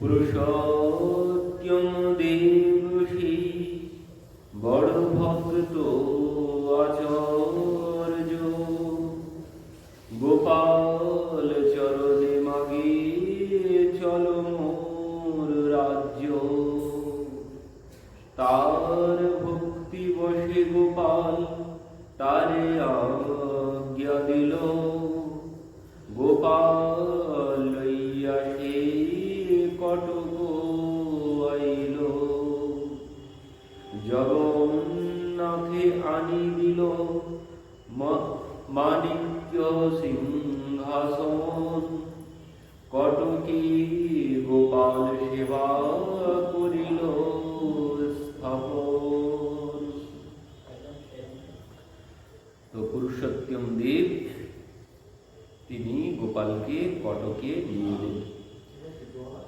পুরুষোত্তম দেবী সিংহাসন। কটকি গোপাল সেবা করিল স্থাপন। তো পুরুষোত্তম দেব, তিনি গোপালকে কটকে নিয়ে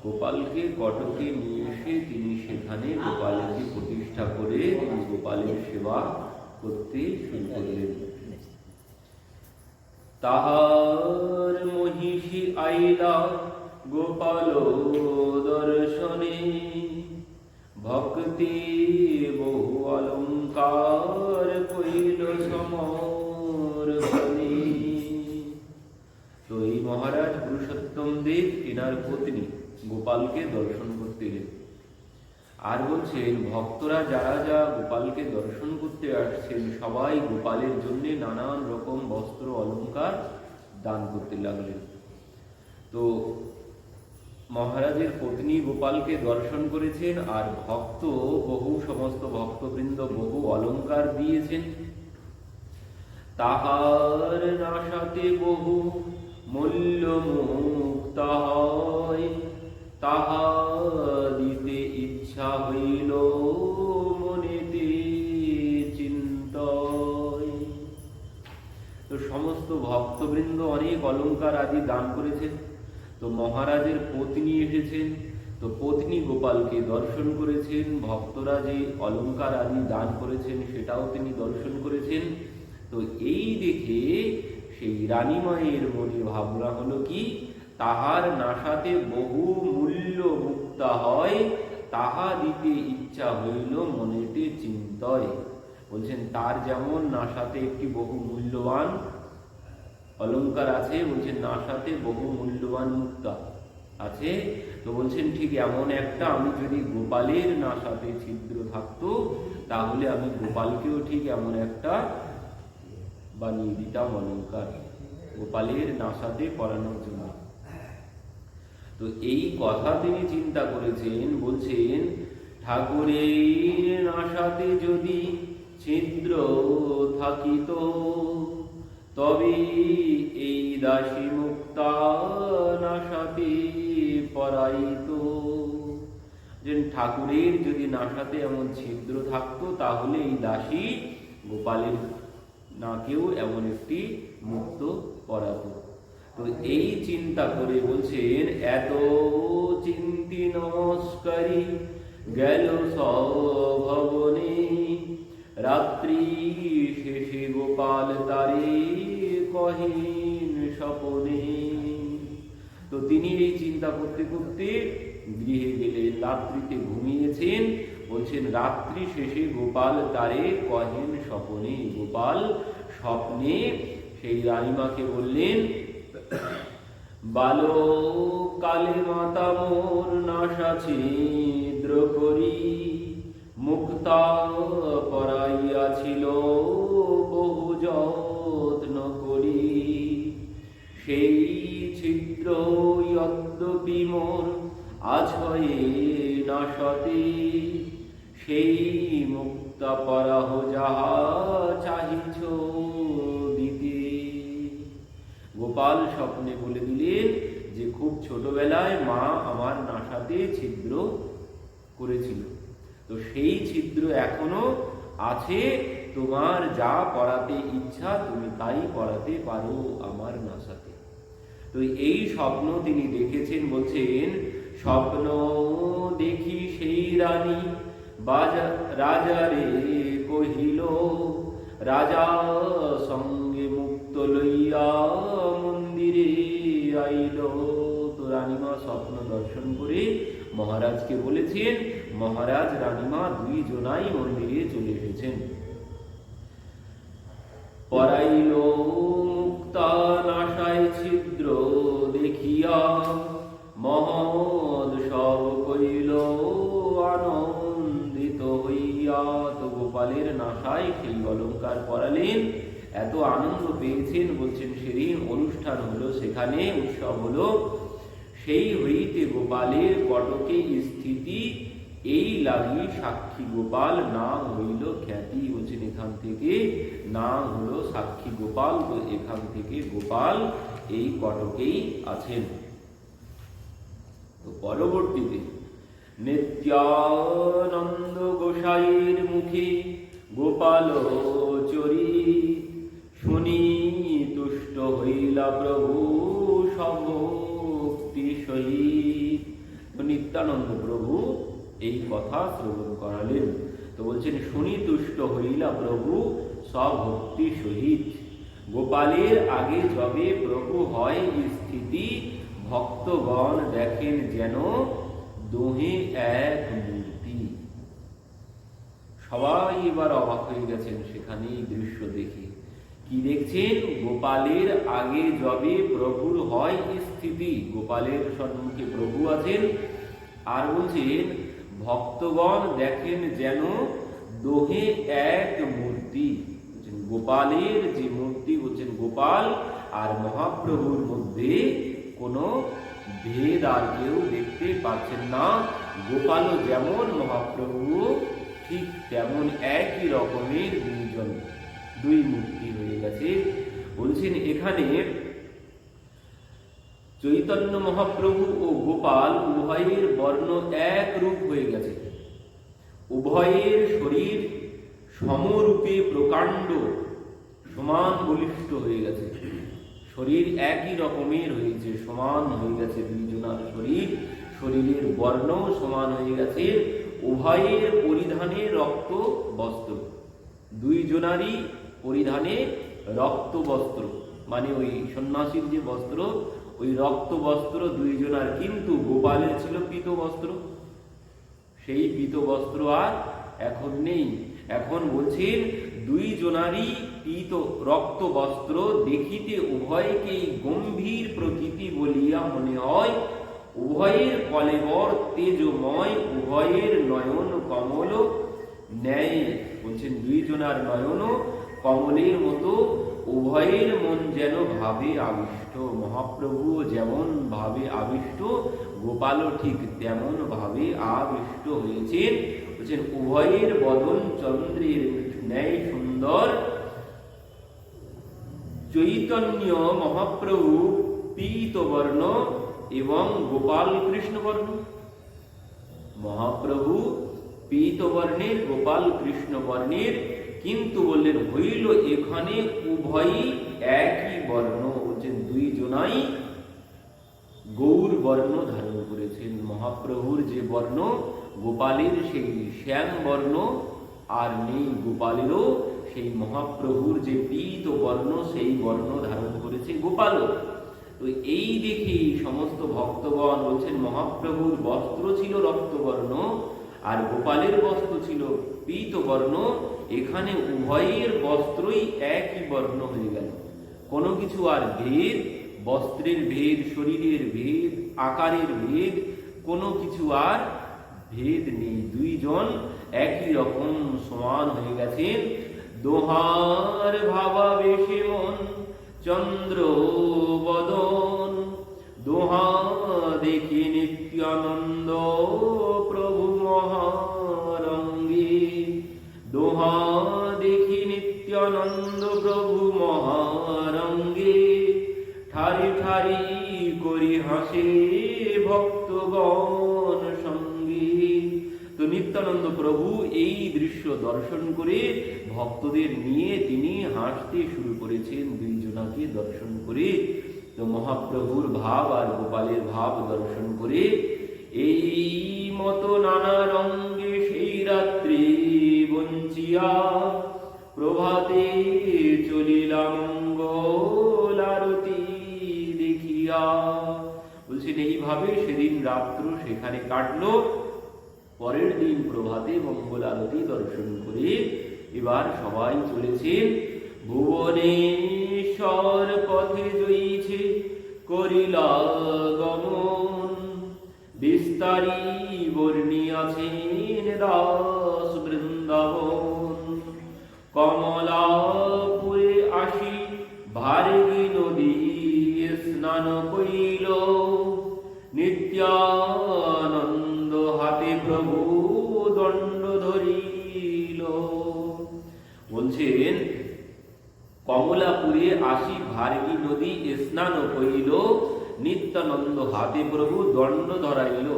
গোপালকে কটকে নিয়ে এসে তিনি সেখানে গোপালকে প্রতিষ্ঠা করে তিনি গোপালের সেবা করতে শুরু করলেন। তাহার মহিষী আইলা গোপাল দর্শনে। ভক্তি বহু অলঙ্কার কইল সমর্পণে তো এই মহারাজ পুরুষোত্তম দেব, এনার পত্নী গোপালকে দর্শন করতে গেলেন আর বলছেন, ভক্তরা যারা যা গোপালকে দর্শন করতে আসছেন, সবাই গোপালের জন্য নানান রকম বস্ত্র, অলংকার দান করতে লাগলেন। তো মহারাজের পত্নী গোপালকে দর্শন করেছেন, আর ভক্ত, বহু সমস্ত ভক্তবৃন্দ বহু অলংকার দিয়েছেন। তাহার নাশাতে বহু মূল্য মুক্তা হয় তাহা দিতে ইচ্ছা হইল মনেতে চিন্তয়। তো সমস্ত ভক্তবৃন্দ অনেক অলংকার আদি দান করেছেন। তো মহারাজের পত্নী এসেছেন। তো পত্নী গোপালকে দর্শন করেছেন। ভক্তরা যে অলংকার আদি দান করেছেন, সেটাও তিনি দর্শন করেছেন। তো এই দেখে সেই রানীমায়ের মনে ভাবনা হলো কি, তাহার নাশাতে বহু মূল্য মুক্তা হয়। তাহা দিতে ইচ্ছা হইল মনেতে চিন্তয়। বলছেন, তার যেমন নাশাতে একটি বহু মূল্যবান অলংকার আছে, বলছেন নাশাতে বহু মূল্যবান মুক্তা আছে, তো বলছেন, ঠিক এমন একটা, আমি যদি গোপালের নাশাতে ছিদ্র থাকতো, তাহলে আমি গোপালকেও ঠিক এমন একটা বানিয়ে দিতাম অলঙ্কার, গোপালের নাশাতে পরানোর জন্য। তো এই কথা তিনি চিন্তা করেছেন, বলছেন, ঠাকুরের নাশাতে যদি ছিদ্র থাকিত, তবে এই দাসী মুক্তা নাশাতে পরাইত। যে ঠাকুরের যদি নাশাতে এমন ছিদ্র থাকতো, তাহলে এই দাসী গোপালের নাকেও এমন একটি মুক্ত পরাতো তো এই চিন্তা করে বলছেন, এত চিন্তি নমস্কারী, গেল সভবনে। রাত্রি শেষে গোপাল তারে কহিন স্বপনে। তো তিনি এই চিন্তা করতে করতে গৃহে গেলেন, রাত্রিতে ঘুমিয়েছেন। বলছেন, রাত্রি শেষে গোপাল তারে কহেন স্বপনে। গোপাল স্বপ্নে সেই রানীমাকে বললেন বালো কালে মাতা মোর নাশা ছিদ্র মুক্তা পরাইয়াছিল বহু যত্ন করি। সেই ছিদ্র যদ্যপি মোর আছয়ে নাশতে, সেই মুক্তা পরাহ যাহা চাহিছ দিতে গোপাল স্বপ্নে বলে দিলেন যে খুব ছোটবেলায় মা আমার নাসাতে ছিদ্র করেছিল। তো সেই ছিদ্র এখনও আছে, তোমার যা পড়াতে ইচ্ছা তুমি তাই পড়াতে পারো আমার নাসাতে। তো এই স্বপ্ন তিনি দেখেছেন, বলছেন, স্বপ্ন দেখি সেই রানী রাজারে কহিল, রাজা সঙ্গে মুক্ত লইয়া মন্দিরে আইল। তো রানীমা স্বপ্ন দর্শন করে মহারাজকে বলেছেন, মহারাজ, রানীমা দুই জনাই মন্দিরে চলে এসেছেন। পরাইল মুক্তা নাশায় ছিদ্র দেখিয়া মহদ সব কইল, আনন্দিত হইয়া তো গোপালের নাশায় সেই অলঙ্কার পরালেন। এত আনন্দ পেয়েছেন, বলছেন সেদিন অনুষ্ঠান হলো, সেখানে উৎসব হলো। সেই হইতে গোপালের কটকে স্থিতি, এই লাগি সাক্ষী গোপাল নাম হইল খ্যাতি, বলছেন এখান থেকে নাম হলো সাক্ষী গোপাল তো এখান থেকে গোপাল এই কটকেই আছেন। পরবর্তীতে, নিত্যানন্দ গোসাইয়ের মুখে গোপাল চরি শুনি, তুষ্ট হইলা প্রভু সভক্তি সহিত। নিত্যানন্দ প্রভু এই কথা শ্রবণ করালেন। তো বলছেন, শুনি, তুষ্ট হইলা প্রভু সভক্তি সহিত। গোপালের আগে যবে প্রভু হয় স্থিতি, ভক্তগণ দেখেন যেন দোহে এক মূর্তি। সবাই এবার অবাক হয়ে গেছেন সেখানে দৃশ্য দেখে। কি দেখছেন? গোপালের আগে যবে প্রভুর হয় স্থিতি। গোপালের সম্মুখে প্রভু আছেন আর বলছেন, ভক্তগণ দেখেন যেন দোহে এক মূর্তি। গোপালের যে মূর্তি, বলছেন, গোপাল আর মহাপ্রভুর মধ্যে কোনো ভেদ আর কেউ দেখতে পাচ্ছেন না। গোপালও যেমন মহাপ্রভু ঠিক তেমন একই রকমের দুইজন দুই মুক্তি হয়ে গেছে। বলছেন, এখানে চৈতন্য মহাপ্রভু ও গোপাল উভয়ের বর্ণ এক রূপ হয়ে গেছে। উভয়ের শরীর সমরূপে প্রকাণ্ড, সমান বলিষ্ঠ হয়ে গেছে। শরীর একই রকমের হয়েছে, সমান হয়ে গেছে দুইজনার শরীর। শরীরের বর্ণ সমান হয়ে গেছে। উভয়ের পরিধানে রক্ত, বস্ত্র। দুইজনারই পরিধানে রক্ত বস্ত্র মানে ওই সন্ন্যাসীর যে বস্ত্র, ওই রক্ত বস্ত্র দুইজনার কিন্তু গোপালের ছিল পীত বস্ত্র সেই পীত বস্ত্র আর এখন নেই। এখন বলছেন দুই জনারই পীত রক্ত বস্ত্র দেখিতে উভয়কেই গম্ভীর প্রকৃতি বলিয়া মনে হয়। উভয়ের কলেবর তেজময়, উভয়ের নয়ন কমল। ন্যায়, বলছেন দুই জনার নয়ন কমলের মতো উভয়ের মন যেন ভাবে আবিষ্ট। মহাপ্রভু যেমন ভাবে আবিষ্ট, গোপালও ঠিক তেমন ভাবে আবিষ্ট হয়েছেন। বলছেন, উভয়ের বদন চন্দ্রের ন্যায় সুন্দর। চৈতন্য মহাপ্রভু পীতবর্ণ এবং গোপাল কৃষ্ণ বর্ণ মহাপ্রভু পীতবর্ণের, গোপাল কৃষ্ণ বর্ণের কিন্তু বললেন, হইল এখানে উভয়ই একই বর্ণ বলছেন দুই জনাই গৌর বর্ণ ধারণ করেছেন। মহাপ্রভুর যে বর্ণ, গোপালের সেই শ্যাম বর্ণ, আর নেই গোপালেরও সেই মহাপ্রভুর যে পীত বর্ণ, সেই বর্ণ ধারণ করেছে গোপালও তো এই দেখে সমস্ত ভক্তগণ বলছেন, মহাপ্রভুর বস্ত্র ছিল রক্তবর্ণ আর গোপালের বস্ত্র ছিল পীত বর্ণ, এখানে উভয়ের বস্ত্রই একই বর্ণ হয়ে গেল। কোনো কিছু আর ভেদ, বস্ত্রের ভেদ, শরীরের ভেদ, আকারের ভেদ, কোনো কিছু আর ভেদ নেই। দুইজন একই রকম সমান হয়ে গেছেন। দোহার ভাবাবেশে মন, চন্দ্র বদন। দোহা দেখি নিত্যানন্দ নিত্যানন্দ প্রভু মহারঙ্গে ঠারি ঠারি করি হাসে ভক্তগণ তো নিত্যানন্দ প্রভু এই দৃশ্য দর্শন করে ভক্তদের নিয়ে তিনি হাসতে শুরু করেছেন, দুইজনাকে দর্শন করে। তো মহাপ্রভুর ভাব আর গোপালের ভাব দর্শন করে এই মতো নানা রঙ্গে সেই রাত্রি বঞ্চিয়া প্রভাতে চলিলাম মঙ্গল দেখিয়া। বলছেন এইভাবে সেদিন রাত্র সেখানে কাটলো। পরের দিন প্রভাতে মঙ্গল আরতি দর্শন করে এবার সবাই চলেছেন ভুবনেশ্বর পথে জয়ীছে করিলা গমন। বিস্তারি দাস। বৃন্দাবন কমলাপুরে আসি ভার্গী নদী স্নান কইল নিত্যানন্দ হাতে প্রভু দণ্ড ধরিল। বলছেন, কমলাপুরে আসি ভার্গী নদী স্নান কইল নিত্যানন্দ হাতে প্রভু দণ্ড ধরাইল।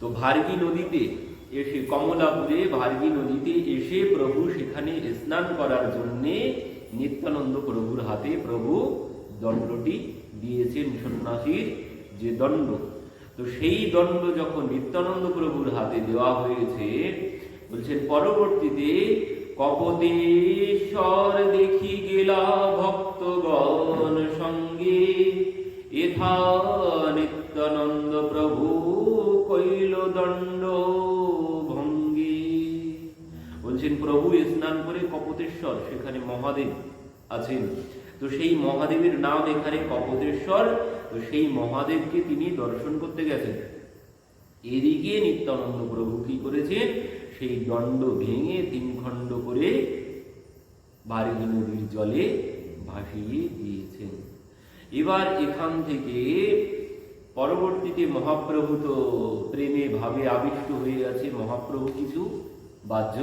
তো ভার্গী নদীতে এসে কমলাপুরে ভার্গী নদীতে এসে প্রভু সেখানে স্নান করার জন্য নিত্যানন্দ প্রভুর হাতে প্রভু দণ্ডটি দিয়েছেন সন্ন্যাসীর যে দণ্ড। তো সেই দণ্ড যখন নিত্যানন্দ প্রভুর হাতে দেওয়া হয়েছে, বলছেন, পরবর্তীতে কপদেশ্বর দেখি গেলা ভক্তগণ সঙ্গে। এথা নিত্যানন্দ প্রভু কইল দণ্ড। বলছেন, প্রভু স্নান করে কপতেশ্বর, সেখানে মহাদেব আছেন। তো সেই মহাদেবের নাম এখানে কপতেশ্বর। তো সেই মহাদেবকে তিনি দর্শন করতে গেছেন। এদিকে নিত্যানন্দ প্রভু কি করেছেন? সেই দণ্ড ভেঙে তিন খণ্ড করে বার্গী নদীর জলে ভাসিয়ে দিয়েছেন। এবার এখান থেকে পরবর্তীতে মহাপ্রভু তো প্রেমে ভাবে আবিষ্ট হয়ে আছে মহাপ্রভু কিছু বাহ্য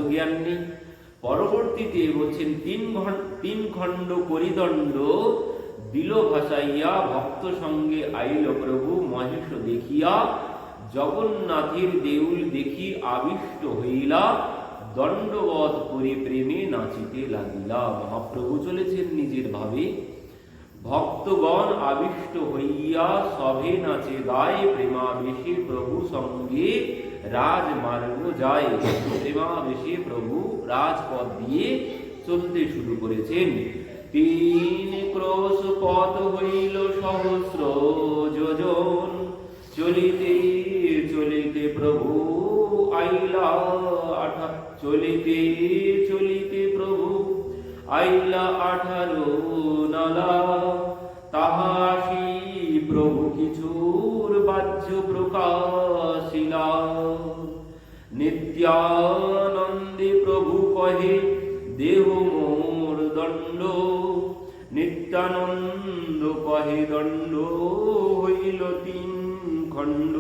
নেই পরবর্তীতে বলছেন, তিন তিন খণ্ড করিদণ্ড ভাসাইয়া ভক্ত সঙ্গে আইল প্রভু মহেশ দেখিয়া, জগন্নাথের দেউল দেখি আবিষ্ট হইলা, দণ্ডবধ করে প্রেমে নাচিতে লাগিলা। মহাপ্রভু চলেছেন নিজের ভাবে। ভক্তগণ আবিষ্ট হইয়া সভে নাচে গায় প্রেমাবেশে প্রভু সঙ্গে রাজমার্গ যায়। প্রেমাবেশে প্রভু রাজপথ দিয়ে চলতে শুরু করেছেন। তিন ক্রোশ পথ হইল সহস্র যোজন। চলিতে চলিতে প্রভু আইলা চলিতে চলিতে প্রভু আইলা আঠারো নালা। তাহাসি প্রভু কিছুর বাহ্য প্রকাশিলা। নিত্যানন্দে প্রভু কহে, দেহ মোর দণ্ড। নিত্যানন্দ কহে, দণ্ড হইল তিন খণ্ড।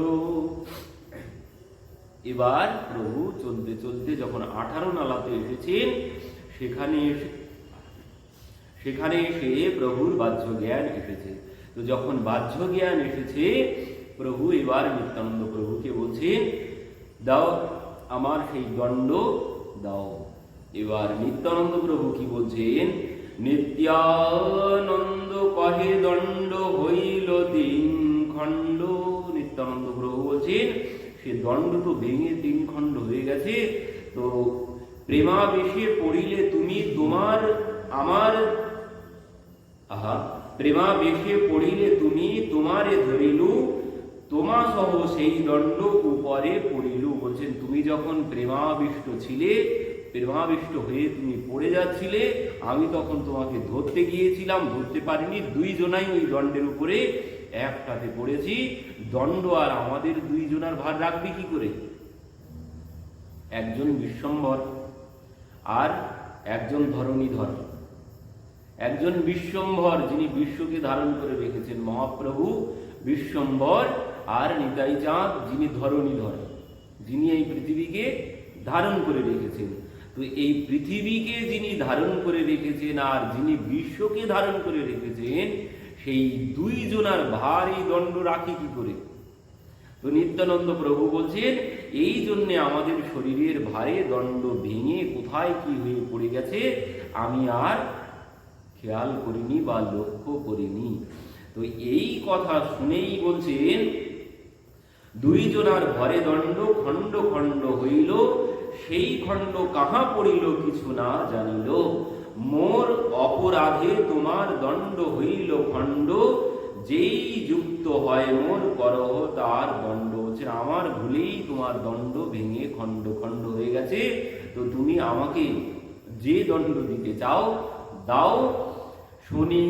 এবার প্রভু চলতে চলতে যখন আঠারো নালাতে এসেছেন, সেখানে এসে সেখানে এসে প্রভুর বাহ্য জ্ঞান এসেছে। তো যখন বাহ্য জ্ঞান এসেছে, প্রভু, এবার নিত্যানন্দ প্রভুকে বলছেন দাও আমার সেই দণ্ড, দাও। এবার নিত্যানন্দ প্রভু কি বলছেন? নিত্যানন্দ কহে দণ্ড হইল তিন খণ্ড। নিত্যানন্দ প্রভু বলছেন, সে দণ্ড তো ভেঙে তিন খণ্ড হয়ে গেছে। তো প্রেমাবেশে পড়িলে তুমি তোমার, আমার, আহা প্রেমাবেশে পড়িলে তুমি তোমারে ধরিলু, তোমা সহ সেই দণ্ড উপরে পড়িলু। বলছেন, তুমি যখন প্রেমাবিষ্ট ছিলে, প্রেমাবিষ্ট হয়ে তুমি পড়ে যাচ্ছিলে, আমি তখন তোমাকে ধরতে গিয়েছিলাম, ধরতে পারিনি। দুইজনাই ওই দণ্ডের উপরে একটাতে পড়েছি। দণ্ড আর আমাদের দুইজনার ভার রাখবি কি করে? একজন বিশ্বম্বর আর একজন ধরণীধর। একজন বিশ্বম্ভর, যিনি বিশ্বকে ধারণ করে রেখেছেন, মহাপ্রভু বিশ্বম্ভর আর নিতাই চাঁদ, যিনি ধরণীধর যিনি এই পৃথিবীকে ধারণ করে রেখেছেন। তো এই পৃথিবীকে যিনি ধারণ করে রেখেছেন আর যিনি বিশ্বকে ধারণ করে রেখেছেন, সেই দুইজনার ভারী দণ্ড রাখি কি করে? তো নিত্যানন্দ প্রভু বলছেন, এই জন্যে আমাদের শরীরের ভারে দণ্ড ভেঙে কোথায় কি হয়ে পড়ে গেছে, আমি আর খেয়াল করিনি বা লক্ষ্য করিনি। তো এই কথা শুনেই বলছেন দুইজনার ঘরে দণ্ড, খণ্ড খণ্ড হইল, সেই খণ্ড কাহা পড়িল কিছু না জানিল। মোর অপরাধে তোমার দণ্ড হইল খণ্ড, যেই যুক্ত হয় মন করহ, তার দণ্ড। হচ্ছে আমার ভুলেই তোমার দণ্ড ভেঙে খণ্ড খণ্ড হয়ে গেছে। তো তুমি আমাকে যে দণ্ড দিতে চাও, দাও শুনি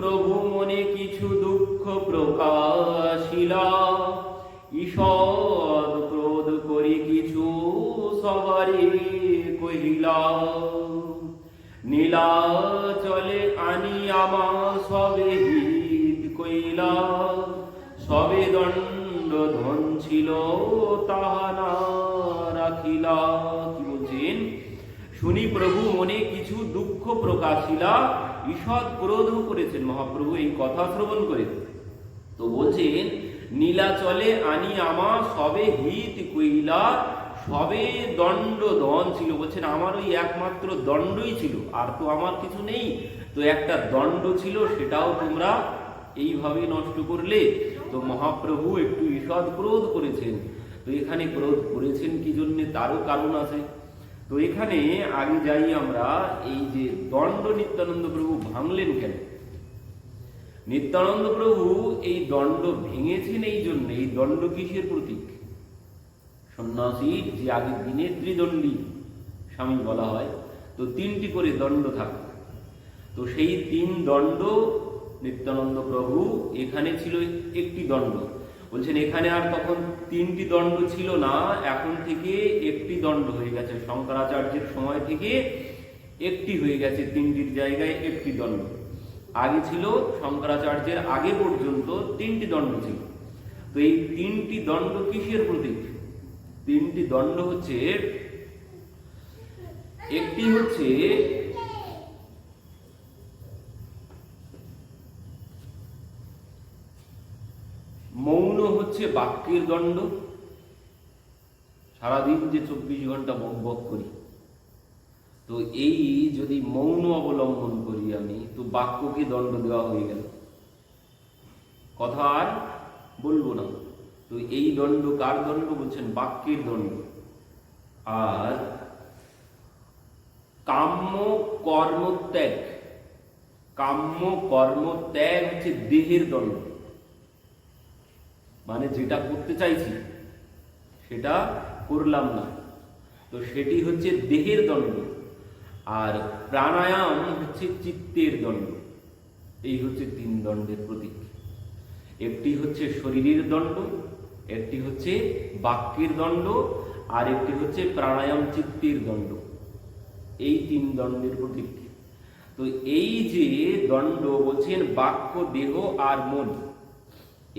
প্রভু মনে কিছু দুঃখ প্রকাশিলা। ঈষদ ক্রোধ করি কিছু সবারে কহিলা। নীলা চলে আনি আমার সবে হিত কইলা। সবে দণ্ড ধন ছিল, তাহা না রাখিলা। কি শুনি প্রভু মনে কিছু দুঃখ প্রকাশিলা ঈষৎ ক্রোধ করেছেন মহাপ্রভু, এই কথা শ্রবণ করে। তো বলছেন, নীলাচলে আনি আমা সবে হিত কইলা সবে দণ্ড দন ছিল। বলছেন, আমার ওই একমাত্র দণ্ডই ছিল, আর তো আমার কিছু নেই। তো একটা দণ্ড ছিল, সেটাও তোমরা এইভাবে নষ্ট করলে। তো মহাপ্রভু একটু ঈষৎ ক্রোধ করেছেন। তো এখানে ক্রোধ করেছেন কি জন্যে? তারও কারণ আছে। তো এখানে আগে যাই আমরা, এই যে দণ্ড নিত্যানন্দ প্রভু ভাঙলেন কেন? নিত্যানন্দ প্রভু এই দণ্ড ভেঙেছেন এই জন্য, এই দণ্ড কিসের প্রতীক? সন্ন্যাসীর যে আগে দিনের ত্রিদণ্ডী স্বামী বলা হয়, তো তিনটি করে দণ্ড থাকে। তো সেই তিন দণ্ড নিত্যানন্দ প্রভু এখানে ছিল একটি দণ্ড। বলছেন, এখানে আর তখন তিনটি দণ্ড ছিল না, এখন থেকে একটি দণ্ড হয়ে গেছে। শঙ্করাচার্যের সময় থেকে একটি হয়ে গেছে, তিনটির জায়গায় একটি দণ্ড। আগে ছিল শঙ্করাচার্যের আগে পর্যন্ত তিনটি দণ্ড ছিল। তো এই তিনটি দণ্ড কিসের প্রতীক? তিনটি দণ্ড হচ্ছে, একটি হচ্ছে মৌন হচ্ছে বাক্যের দণ্ড। সারাদিন যে চব্বিশ ঘণ্টা বক বক করি। তো এই যদি মৌন অবলম্বন করি আমি, তো বাক্যকে দণ্ড দেওয়া হয়ে গেল। কথা আর বলব না। তো এই দণ্ড কার দণ্ড বলছেন? বাক্যের দণ্ড। আর কাম্য কর্মত্যাগ কাম্য কর্মত্যাগ হচ্ছে দেহের দণ্ড। মানে যেটা করতে চাইছি, সেটা করলাম না। তো সেটি হচ্ছে দেহের দণ্ড আর প্রাণায়াম হচ্ছে চিত্তের দণ্ড। এই হচ্ছে তিন দণ্ডের প্রতীক। একটি হচ্ছে শরীরের দণ্ড, একটি হচ্ছে বাক্যের দণ্ড, আর একটি হচ্ছে প্রাণায়াম চিত্তের দণ্ড। এই তিন দণ্ডের প্রতীক। তো এই যে দণ্ড বলছেন বাক্য, দেহ আর মন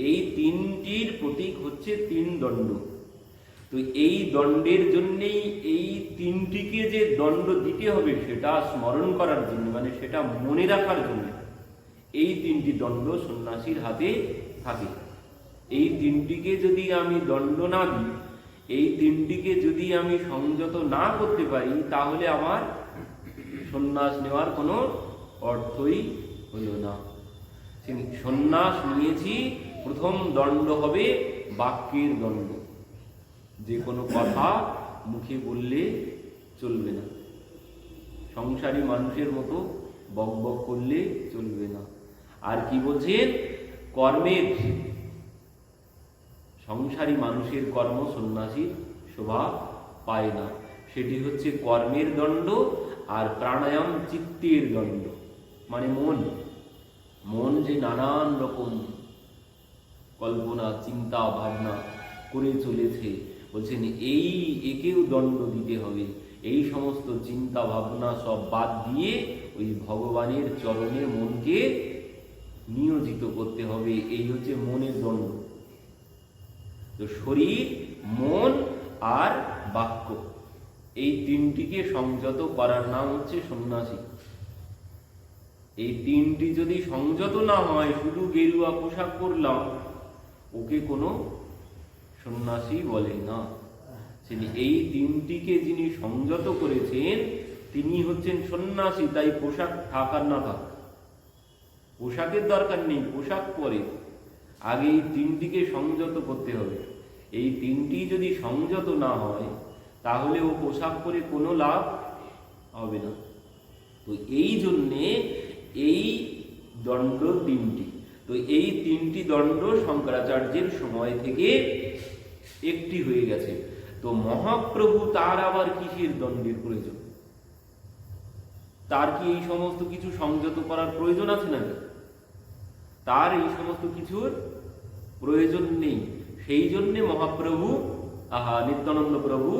এই তিনটির প্রতীক হচ্ছে তিন দণ্ড। তো এই দণ্ডের জন্যেই এই তিনটিকে যে দণ্ড দিতে হবে, সেটা স্মরণ করার জন্য মানে সেটা মনে রাখার জন্য এই তিনটি দণ্ড সন্ন্যাসীর হাতে থাকে। এই তিনটিকে যদি আমি দণ্ড না দিই, এই তিনটিকে যদি আমি সংযত না করতে পারি, তাহলে আমার সন্ন্যাস নেওয়ার কোনো অর্থই হলো না। সন্ন্যাস নিয়েছি প্রথম দণ্ড হবে বাক্যের দণ্ড। যে কোনো কথা মুখে বললে চলবে না। সংসারী মানুষের মতো বক বক করলে চলবে না। আর কি বলছেন? কর্মের সংসারী মানুষের কর্ম সন্ন্যাসীর শোভা পায় না। সেটি হচ্ছে কর্মের দণ্ড আর প্রাণায়াম চিত্তের দণ্ড। মানে মন। মন যে নানান রকম কল্পনা, চিন্তা, ভাবনা করে চলেছে। বলছেন, এই একেও দণ্ড দিতে হবে। এই সমস্ত চিন্তা, ভাবনা সব বাদ দিয়ে ওই ভগবানের চরণে মনকে নিয়োজিত করতে হবে। এই হচ্ছে মনের দণ্ড। তো শরীর, মন আর বাক্য, এই তিনটিকে সংযত করার নাম হচ্ছে সন্ন্যাসী। এই তিনটি যদি সংযত না হয়, শুধু গেরুয়া পোশাক পরলাম ওকে কোনো সন্ন্যাসী বলে না। তিনি এই তিনটিকে যিনি সংযত করেছেন, তিনি হচ্ছেন সন্ন্যাসী, তাই পোশাক থাকার না থাক। পোশাকের দরকার নেই, পোশাক পরে। আগে এই তিনটিকে সংযত করতে হবে। এই তিনটি যদি সংযত না হয়, তাহলে ও পোশাক পরে কোনো লাভ হবে না। তো এই জন্যে এই দণ্ড তিনটি। তো এই তিনটি দণ্ড শঙ্করাচার্যের সময় থেকে একটি হয়ে গেছে। তো মহাপ্রভু তার আবার কিসের দণ্ডের প্রয়োজন? তার কি এই সমস্ত কিছু সংযত করার প্রয়োজন আছে নাকি? তার এই সমস্ত কিছুর প্রয়োজন নেই। সেই জন্যে মহাপ্রভু, আহা, নিত্যানন্দ প্রভু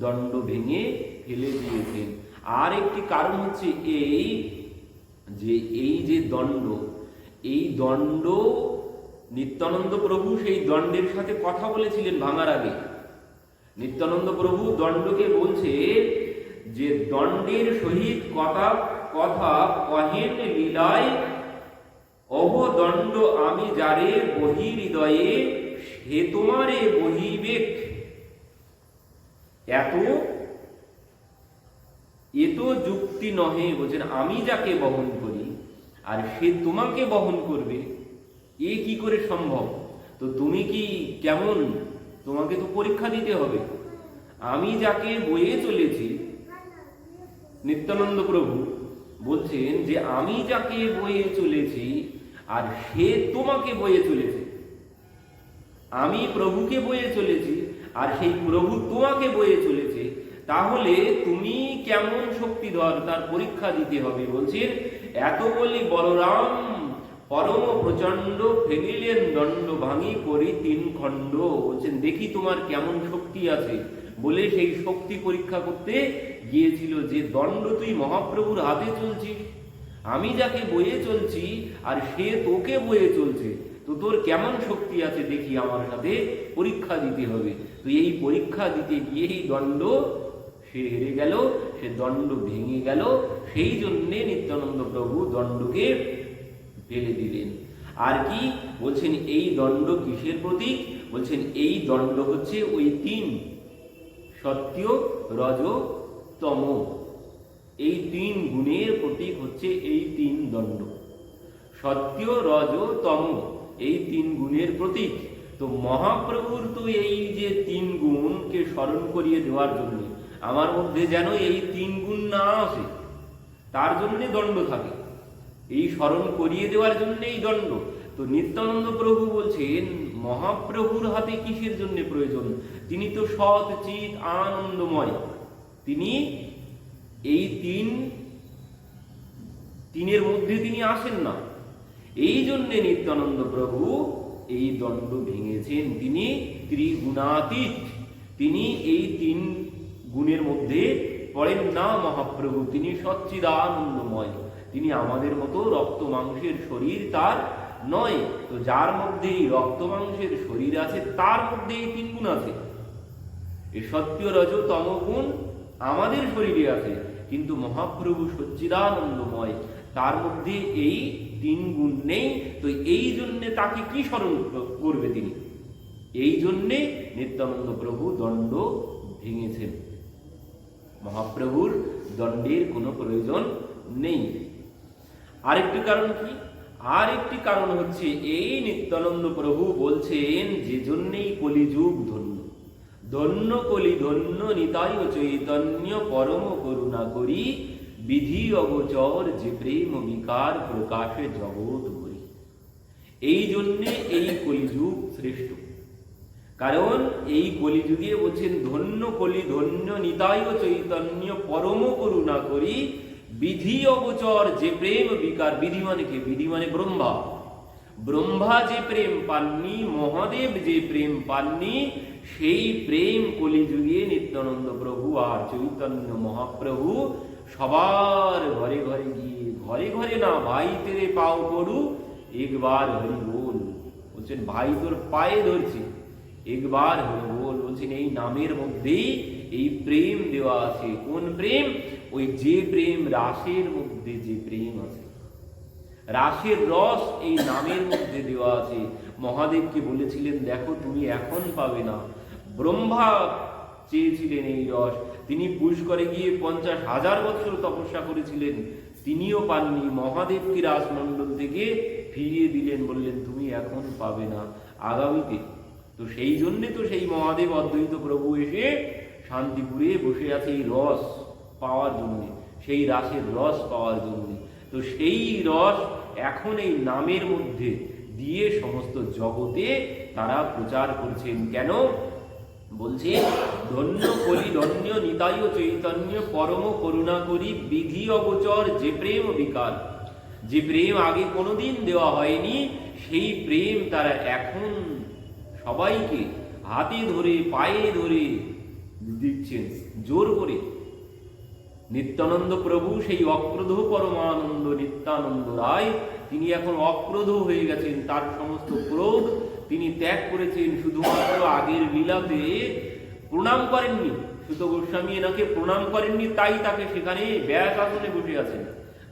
দণ্ড ভেঙে ফেলে দিয়েছেন। আর একটি কারণ হচ্ছে এই যে এই যে দণ্ড এই দণ্ড, নিত্যানন্দ প্রভু সেই দণ্ডের সাথে কথা বলেছিলেন ভাঙার আগে। নিত্যানন্দ প্রভু দণ্ডকে বলছে যে দণ্ডের সহিত কথা কথা কহেন লীলায়, অহ দণ্ড আমি যারে বহি হৃদয়ে সে তোমারে বহিবেক। এত এত যুক্তি নহে, বলছেন, আমি যাকে বহন করি। আর সে তোমাকে বহন করবে, এ কি করে সম্ভব? তো তুমি কি কেমন? তোমাকে তো পরীক্ষা দিতে হবে। আমি যাকে বয়ে চলেছি, নিত্যানন্দ প্রভু বলছেন যে আমি যাকে বয়ে চলেছি আর সে তোমাকে বয়ে চলেছে। আমি প্রভুকে বয়ে চলেছি আর সেই প্রভু তোমাকে বয়ে চলেছে, তাহলে তুমি কেমন শক্তিধর তার পরীক্ষা দিতে হবে বলছেন এত বলি বলরাম, পরম প্রচণ্ড ফেলিলেন দণ্ড, ভাঙি করি তিন খণ্ড। বলছেন, দেখি তোমার কেমন শক্তি আছে। বলে সেই শক্তি পরীক্ষা করতে গিয়েছিল যে, দণ্ড তুই মহাপ্রভুর হাতে চলছিস আমি যাকে বয়ে চলছি, আর সে তোকে বয়ে চলছে। তো তোর কেমন শক্তি আছে দেখি আমার সাথে পরীক্ষা দিতে হবে। তো এই পরীক্ষা দিতে গিয়েই দণ্ড সে হেরে গেল সে দণ্ড ভেঙে গেল, সেই জন্যে নিত্যানন্দ প্রভু দণ্ডকে ফেলে দিলেন। আর কি? বলছেন, এই দণ্ড কিসের প্রতীক? বলছেন, এই দণ্ড হচ্ছে ওই তিন সত্য, রজ, তম। এই তিন গুণের প্রতীক হচ্ছে এই তিন দণ্ড। সত্য, রজ, তম, এই তিন গুণের প্রতীক। তো মহাপ্রভুর তো এই যে তিন গুণকে স্মরণ করিয়ে দেওয়ার জন্য আমার মধ্যে যেন এই তিন গুণ না আসে, তার জন্যে দণ্ড থাকে। এই স্মরণ করিয়ে দেওয়ার জন্য এই দণ্ড। তো নিত্যানন্দ প্রভু বলছেন, মহাপ্রভুর হাতে কিসের জন্য প্রয়োজন? তিনি তো সৎ, চিত, আনন্দময়। তিনি এই তিন, তিনের মধ্যে তিনি আসেন না। এই জন্যে নিত্যানন্দ প্রভু এই দণ্ড ভেঙেছেন। তিনি ত্রিগুণাতীত। তিনি এই তিন গুণের মধ্যে পড়েন না মহাপ্রভু, তিনি সচ্চিদানন্দময়। তিনি আমাদের মতো রক্ত মাংসের শরীর তার নয়। তো যার মধ্যে এই রক্ত মাংসের শরীর আছে, তার মধ্যে এই তিন গুণ আছে। এই সত্য রজ তম গুণ আমাদের শরীরে আছে, কিন্তু মহাপ্রভু সচ্চিদানন্দময়। তার মধ্যে এই তিন গুণ নেই, তো এই জন্যে তাকে কি স্মরণ করবে তিনি? এই জন্যে নিত্যানন্দ প্রভু দণ্ড ভেঙেছেন। মহাপ্রভুর দণ্ডের কোনো প্রয়োজন নেই। আরেকটি কারণ কি? আরেকটি কারণ হচ্ছে, এই নিত্যানন্দ প্রভু বলছেন, যে জন্যেই কলিযুগ ধন্য। ধন্য কলি ধন্য নিতাই চৈতন্য পরম করুণা করি। বিধি অগোচর যে প্রেম বিকার প্রকাশে জগৎ করি এই জন্যে এই কলিযুগ শ্রেষ্ঠ। কারণ এই কলি কলিযুগে বলছেন, ধন্য কলি, ধন্য নিতাই ও চৈতন্য, পরম করুণা করি, বিধি অগোচর যে প্রেম বিকার। বিধি মানে কে? বিধি মানে ব্রহ্মা। ব্রহ্মা যে প্রেম পাননি, মহাদেব যে প্রেম পাননি, সেই প্রেম কলিযুগে নিত্যানন্দ প্রভু আর চৈতন্য মহাপ্রভু সবার ঘরে ঘরে গিয়ে, ঘরে ঘরে না, ভাই তেরে পাও করু, একবার হরি বল। বলছেন, ভাই তোর পায়ে ধরছি। একবার হরি বল বলছেন এই নামের মধ্যেই এই প্রেম দেওয়া আছে কোন প্রেম ওই যে প্রেম রাসের মধ্যে যে প্রেম আছে রাসের রস এই নামের মধ্যে দেওয়া আছে মহাদেবকে বলেছিলেন দেখো তুমি এখন পাবে না ব্রহ্মা চেয়েছিলেন এই রস তিনি পুষ্করে গিয়ে পঞ্চাশ হাজার বছর তপস্যা করেছিলেন তিনিও পাননি মহাদেবকে রাজমণ্ডল থেকে ফিরিয়ে দিলেন বললেন তুমি এখন পাবে না আগামীতে তো সেই জন্যে তো সেই মহাদেব অদ্বৈত প্রভু এসে শান্তিপুরে বসে আছে এই রস পাওয়ার জন্য, সেই রাসের রস পাওয়ার জন্য। তো সেই রস এখন এই নামের মধ্যে দিয়ে সমস্ত জগতে তারা প্রচার করছেন। কেন? বলছে, ধন্য কলি ধন্য নিতাই চৈতন্য পরম করুণা করি বিধি অগোচর যে প্রেম বিকার। যে প্রেম আগে কোনোদিন দেওয়া হয়নি, সেই প্রেম তারা এখন সবাইকে হাতে ধরে, পায়ে ধরে দিচ্ছেন, জোর করে। নিত্যানন্দ প্রভু সেই অক্রোধ পরমানন্দ নিত্যানন্দ রায়, তিনি এখন অক্রোধ হয়ে গেছেন, তার সমস্ত ক্রোধ তিনি ত্যাগ করেছেন, শুধুমাত্র আগের লীলাতে প্রণাম করেননি। সুত গোস্বামী এনাকে প্রণাম করেননি, তাই তাকে সেখানে ব্যাস আসনে বসে আছেন।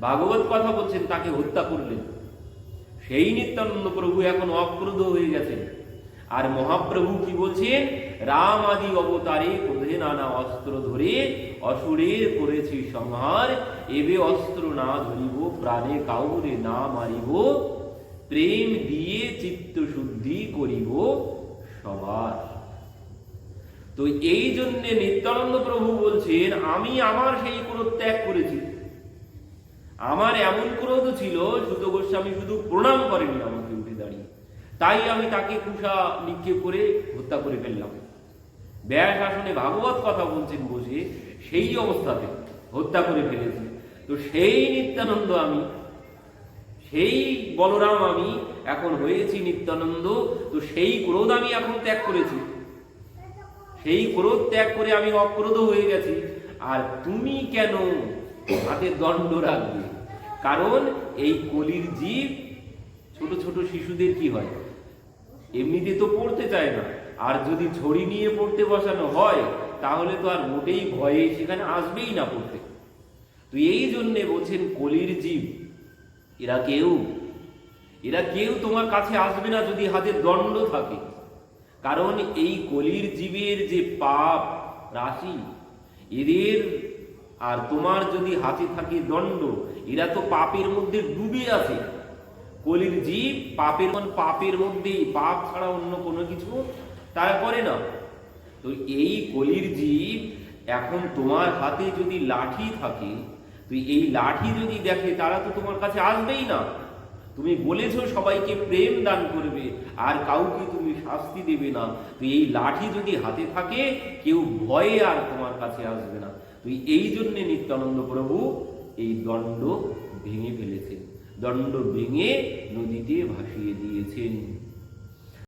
ভাগবত কথা বলছেন, তাকে হত্যা করলেন। সেই নিত্যানন্দ প্রভু এখন অক্রোধ হয়ে গেছেন। আর মহাপ্রভু কি বলছেন? রাম আদি অবতারে ক্রোধে নানা অস্ত্র ধরে অসুরের করেছি সংহার, এবে অস্ত্র না ধরিব, প্রাণে কাউরে না মারিব, প্রেম দিয়ে চিত্ত শুদ্ধি করিব সবার। তো এই জন্যে নিত্যানন্দ প্রভু বলছেন, আমি আমার সেই ক্রোধ ত্যাগ করেছি। আমার এমন ক্রোধ ছিল, সুত গোস্বামী শুধু প্রণাম করেনি আমাকে উঠে দাঁড়িয়ে। তাই আমি তাকে কুষা নিক্ষেপ করে হত্যা করে ফেললাম। ব্যাস আসনে ভাগবত কথা বলছেন বসে সেই অবস্থাতে হত্যা করে ফেলেছি। তো সেই নিত্যানন্দ আমি, সেই বলরাম আমি, এখন হয়েছি নিত্যানন্দ, তো সেই ক্রোধ আমি এখন ত্যাগ করেছি। সেই ক্রোধ ত্যাগ করে আমি অক্রোধ হয়ে গেছি। আর তুমি কেন হাতে দণ্ড রাখবে? কারণ এই কলির জীব ছোট ছোট শিশুদের কি হয়? এমনিতে তো পড়তে চায় না। আর যদি ঝড়ি নিয়ে পড়তে বসানো হয়, তাহলে তো আর মোটেই ভয়ে সেখানে আসবেই না পড়তে। তো এই জন্যে বলছেন কলির জীব। এরা কেউ? এরা কেউ তোমার কাছে আসবে না যদি হাতে দণ্ড থাকে। কারণ এই কলির জীবের যে পাপ রাশি, এদের আর তোমার যদি হাতে থাকে দণ্ড, এরা তো পাপের মধ্যে ডুবে আছে। কলির জীব, পাপের মন পাপের মধ্যেই পাপ ছাড়া অন্য কোনো কিছু তারা করে না। তো এই কলির জীব এখন তোমার হাতে যদি লাঠি থাকে, তো এই লাঠি যদি দেখে, তারা তো তোমার কাছে আসবেই না। তুমি বলেছ সবাইকে প্রেম দান করবে, আর কাউকে তুমি শাস্তি দেবে না। তো এই লাঠি যদি হাতে থাকে, কেউ ভয়ে আর তোমার কাছে আসবে না। তো এই জন্যে নিত্যানন্দ প্রভু এই দণ্ড ভেঙে ফেলেছেন। দণ্ড ভেঙে নদীতে ভাসিয়ে দিয়েছেন।